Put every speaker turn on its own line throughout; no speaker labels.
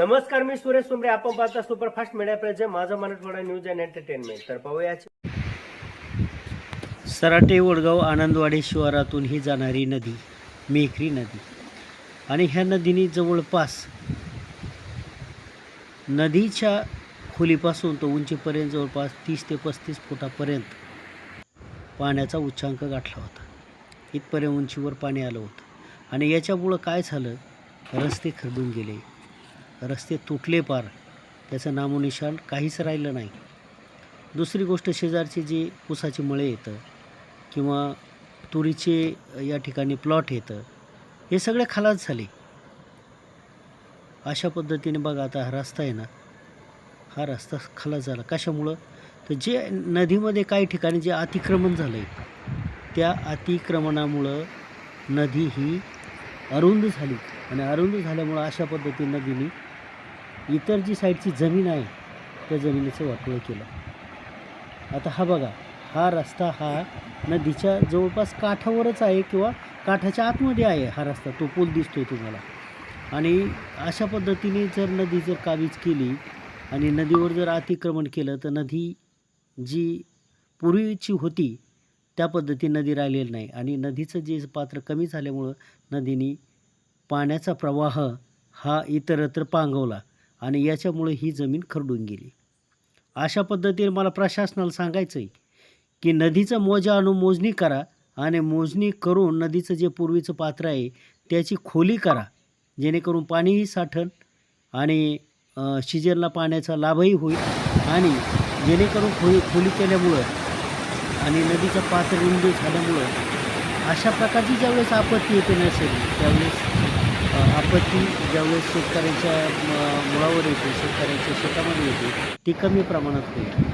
नमस्कार मी सुरेश सुमरे आपण पाहता सुपरफास्ट मीडिया प्रेझे माझं मराठवाडा न्यूज अँड एंटरटेनमेंट. तर पाहूया
सराटे वडगाव आनंदवाडी शिवारातून ही जाणारी नदी मेखरी नदी. आणि ह्या नदीने जवळपास नदीच्या खोलीपासून तो उंचीपर्यंत जवळपास तीस ते पस्तीस फुटापर्यंत पाण्याचा उच्चांक गाठला होता. इथपर्यंत उंचीवर पाणी आलं होतं. आणि याच्यामुळं काय झालं? रस्ते खरडून गेले. रस्ते तुटले पार. त्याचं नामोनिशाण काहीच राहिलं नाही. दुसरी गोष्ट शेजारचे जे ऊसाचे मळे येतं किंवा तुरीचे या ठिकाणी प्लॉट येतं हे सगळे खालाच झाले. अशा पद्धतीने बघा आता हा रस्ता आहे ना हा रस्ता खालाच झाला. कशामुळं? तर जे नदीमध्ये काही ठिकाणी जे अतिक्रमण झालं आहे त्या अतिक्रमणामुळं नदी ही अरुंद झाली. आणि अरुंद झाल्यामुळं अशा पद्धतीने नदीने इतर जी साईडची जमीन आहे त्या जमिनीचं वाटोळं केलं. आता हा बघा हा रस्ता हा नदीच्या जवळपास काठावरच आहे किंवा काठाच्या आतमध्ये आहे हा रस्ता तो पूल दिसतोय तुम्हाला. आणि अशा पद्धतीने जर नदी जर काबीज केली आणि नदीवर जर अतिक्रमण केलं तर नदी जी पूर्वीची होती त्या पद्धतीने नदी राहिलेली नाही. आणि नदीचं जे पात्र कमी झाल्यामुळं नदीने पाण्याचा प्रवाह हा इतरत्र पांगवला. आणि याच्यामुळे ही जमीन खरडून गेली. अशा पद्धतीने मला प्रशासनाला सांगायचं आहे की नदीचं मोजा आणून मोजणी करा आणि मोजणी करून नदीचं जे पूर्वीचं पात्र आहे त्याची खोली करा. जेणेकरून पाणीही साठन आणि अ, शिजनला पाण्याचा लाभही होईल आणि जेणेकरून खोली खोली केल्यामुळं आणि नदीचं पात्र रुंदी झाल्यामुळं अशा प्रकारची ज्यावेळेस आपत्ती येते नसेल त्यावेळेस आपत्ती ज्यावेळेस शेतकऱ्यांच्या मुळावर येते शेतकऱ्यांच्या शेतामध्ये येते ती कमी प्रमाणात होईल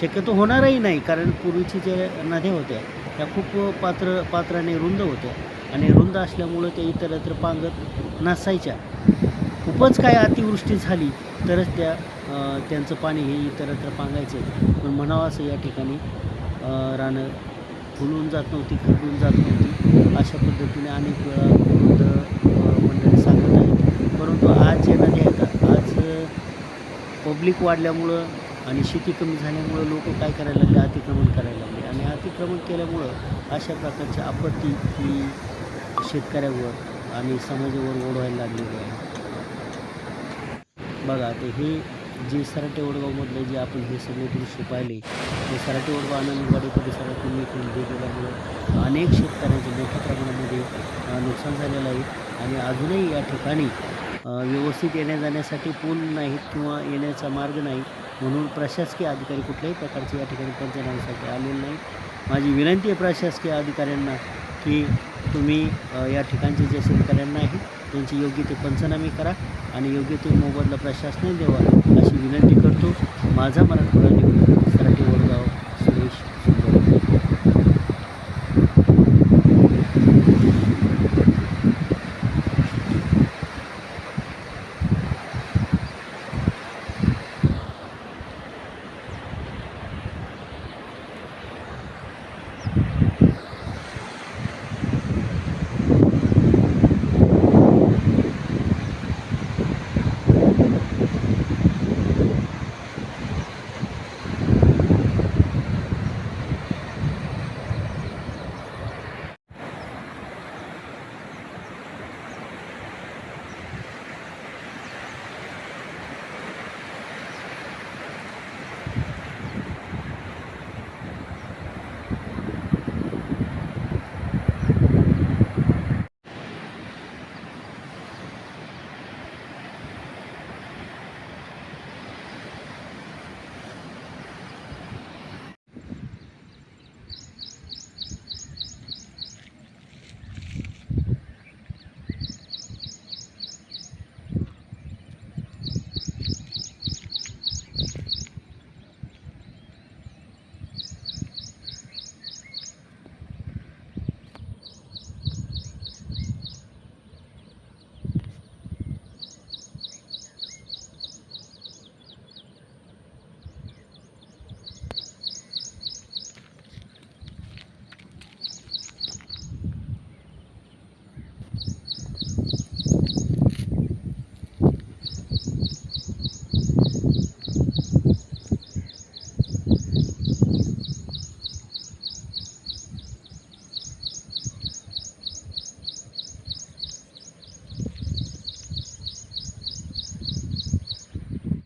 शक्यतो होणारही नाही कारण पूर्वीची ज्या नद्या होत्या त्या खूप पात्र पात्राने रुंद होत्या आणि रुंद असल्यामुळं त्या इतरत्र पांगत नसायच्या. खूपच काय अतिवृष्टी झाली तरच त्या त्यांचं पाणी हे इतरत्र पांगायचं. पण म्हणावं असं या ठिकाणी रानं फुलून जात नव्हती खरडून जात नव्हती. अशा पद्धतीने अनेक वेळा मंडळी सांगत आहेत परंतु आज जे नद्या आहेत आज पब्लिक वाढल्यामुळं आणि शेती कमी झाल्यामुळं लोक काय करायला लागले? अतिक्रमण करायला लागले. आणि अतिक्रमण केल्यामुळं अशा प्रकारची आपत्ती ही शेतकऱ्यावर आणि समाजावर ओढवायला लागलेली आहे. बघा ते हे जे सराटे वडगावमधले जे आपण हे सगळे दृश्य पाहिले ते सराटे वडगाव आनंदवाडी परिसरातून मी इकडून अनेक शेतकऱ्यांचे मोठ्या प्रमाणामध्ये नुकसान झालेलं आहे आणि अजूनही या ठिकाणी व्यवस्थित येण्या जाण्यासाठी पूल नाहीत किंवा येण्याचा मार्ग नाही म्हणून प्रशासकीय अधिकारी कुठल्याही प्रकारचे या ठिकाणी पंचनाम्यासाठी आलेले नाही माझी विनंती आहे प्रशासकीय अधिकाऱ्यांना की तुम्ही या ठिकाणचे जे शेतकऱ्यांना आहे त्यांची योग्य ते पंचनामे करा आणि योग्य ते मोबदला प्रशासनाने द्यावा अशी विनंती करतो. माझा मराठवाडा न्यूज सराठी वडगाव.